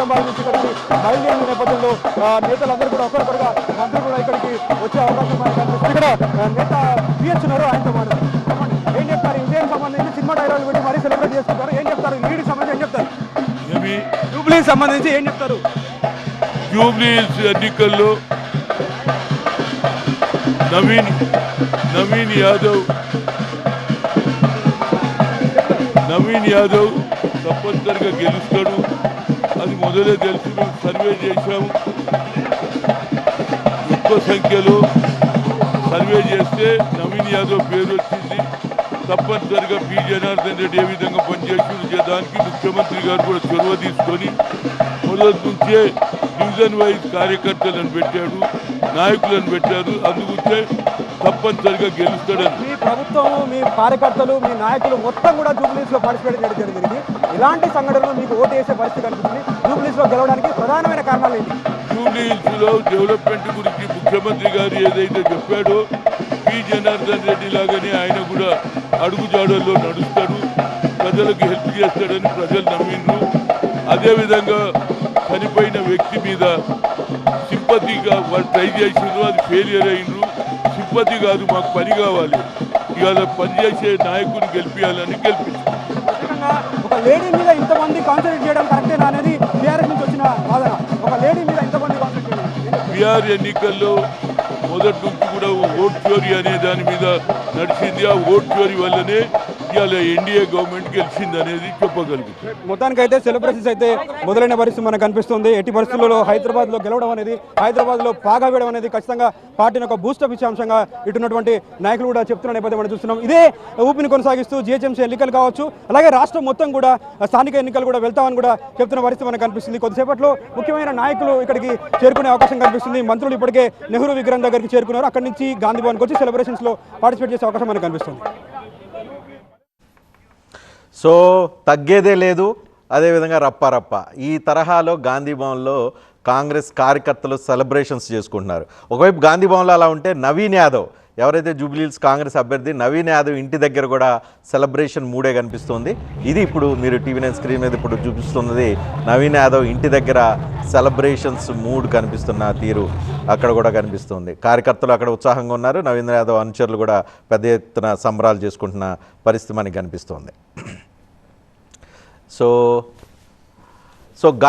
నిజామాబాద్ నుంచి ఇక్కడికి బయలుదేరిన నేపథ్యంలో నేతలందరూ కూడా ఒకరికొకరుగా మంత్రులు కూడా ఇక్కడికి వచ్చే అవకాశం కనిపిస్తుంది. ఇక్కడ నేత పిహెచ్ ఉన్నారు ఆయనతో చెప్పండి, ఏం చెప్తారు? విజయం సంబంధించి సినిమా డైలాగ్ పెట్టి మరీ సెలబ్రేట్ చేసుకుంటారు. ఏం చెప్తారు? లీడ్ సంబంధించి ఏం చెప్తారు? జూబ్లీ సంబంధించి ఏం చెప్తారు? జూబ్లీహిల్స్ ఎన్నికల్లో నవీన్ నవీన్ యాదవ్ నవీన్ యాదవ్ తప్పనిసరిగా గెలుస్తాడు. అది మొదలే తెలుసు మేము సర్వే చేశాము. ఎక్కువ సంఖ్యలో సర్వే చేస్తే నవీన్ యాదవ్ పేరు వచ్చింది. తప్పనిసరిగా పి జనార్దన్ రెడ్డి ఏ విధంగా పనిచేసి దానికి ముఖ్యమంత్రి గారు కూడా చొరవ తీసుకొని మొదటి నుంచే డివిజన్ వైజ్ కార్యకర్తలను పెట్టాడు నాయకులను పెట్టారు అందుకుంటే తప్పనిసరిగా గెలుస్తాడని. మీ ప్రభుత్వం మీ కార్యకర్తలు మీ నాయకులు మొత్తం కూడా జూబ్లీస్లో పార్టిసిపేట్ చేయడం జరిగింది. ఇలాంటి సంఘటనలు మీకు ఓటు వేసే పరిస్థితి కనిపిస్తుంది. జూబ్లీస్లో గెలవడానికి ప్రధానమైన కారణాలు ఏంటి? జూబ్లీ హిల్స్లో డెవలప్మెంట్ గురించి ముఖ్యమంత్రి గారు ఏదైతే చెప్పాడో పి. జనార్దన్ రెడ్డి లాగానే ఆయన కూడా అడుగుజాడల్లో నడుస్తాడు ప్రజలకు హెల్ప్ చేస్తాడని ప్రజలు నమ్మిండ్రు. అదేవిధంగా చనిపోయిన వ్యక్తి మీద సింపతిగా వాళ్ళు ట్రై చేసిండ్రు అది ఫెయిలియర్ అయినరు. సింపతి కాదు మాకు పని కావాలి. ఇవాళ పనిచేసే నాయకుని గెలిపించాలని గెలిపించారు ఒక లేడీ మీద ఇంతమంది కాన్సన్ట్రేట్ చేయడం కరెక్టేనా అనేది టీఆర్ఎస్ నుంచి వచ్చిన వాదన. ఒక లేడీ మీద ఇంతమంది ఎన్నికల్లో మొదటి నుంచి కూడా ఓట్ చోరీ అనే దాని మీద నడిచింది. ఆ ఓట్ చోరీ వల్లనే ఇవాళ ఎన్డీఏ గవర్నమెంట్ గెలిచింది అనేది చెప్పగలుగుతుంది మొత్తానికి అయితే సెలబ్రేషన్స్ అయితే మొదలైన పరిస్థితి మనకు కనిపిస్తుంది ఎట్టి పరిస్థితుల్లో హైదరాబాద్లో గెలవడం అనేది హైదరాబాద్లో పాగా వేయడం అనేది ఖచ్చితంగా పార్టీని ఒక బూస్టప్ ఇచ్చే అంశంగా ఇటున్నటువంటి నాయకులు కూడా చెప్తున్న నేపథ్యం మనం చూస్తున్నాం. ఇదే ఊపిని కొనసాగిస్తూ జిహెచ్ఎంసీ ఎన్నికలు కావచ్చు అలాగే రాష్ట్రం మొత్తం కూడా స్థానిక ఎన్నికలు కూడా వెళ్తామని కూడా చెప్తున్న పరిస్థితి మనకు కనిపిస్తుంది కొద్దిసేపట్లో ముఖ్యమైన నాయకులు ఇక్కడికి చేరుకునే అవకాశం కనిపిస్తుంది. మంత్రులు ఇప్పటికే నెహ్రూ విగ్రహం దగ్గరికి చేరుకున్నారు. అక్కడి నుంచి గాంధీ భవన్కి వచ్చి సెలబ్రేషన్స్లో పార్టిసిపేట్ చేసే అవకాశం మనకు కనిపిస్తుంది సో తగ్గేదే లేదు. అదేవిధంగా రప్పారప్ప ఈ తరహాలో గాంధీ భవన్లో కాంగ్రెస్ కార్యకర్తలు సెలబ్రేషన్స్ చేసుకుంటున్నారు. ఒకవైపు గాంధీ భవన్లో అలా ఉంటే నవీన్ యాదవ్ ఎవరైతే జూబ్లీల్స్ కాంగ్రెస్ అభ్యర్థి నవీన్ యాదవ్ ఇంటి దగ్గర కూడా సెలబ్రేషన్ మూడే కనిపిస్తుంది. ఇది ఇప్పుడు మీరు టీవీ నైన్ స్క్రీన్ మీద ఇప్పుడు చూపిస్తున్నది నవీన్ యాదవ్ ఇంటి దగ్గర సెలబ్రేషన్స్ మూడ్ కనిపిస్తున్న తీరు అక్కడ కూడా కనిపిస్తుంది. కార్యకర్తలు అక్కడ ఉత్సాహంగా ఉన్నారు. నవీన్ యాదవ్ అనుచరులు కూడా పెద్ద ఎత్తున సంబరాలు చేసుకుంటున్న పరిస్థితి మనకి కనిపిస్తుంది. సో సో గా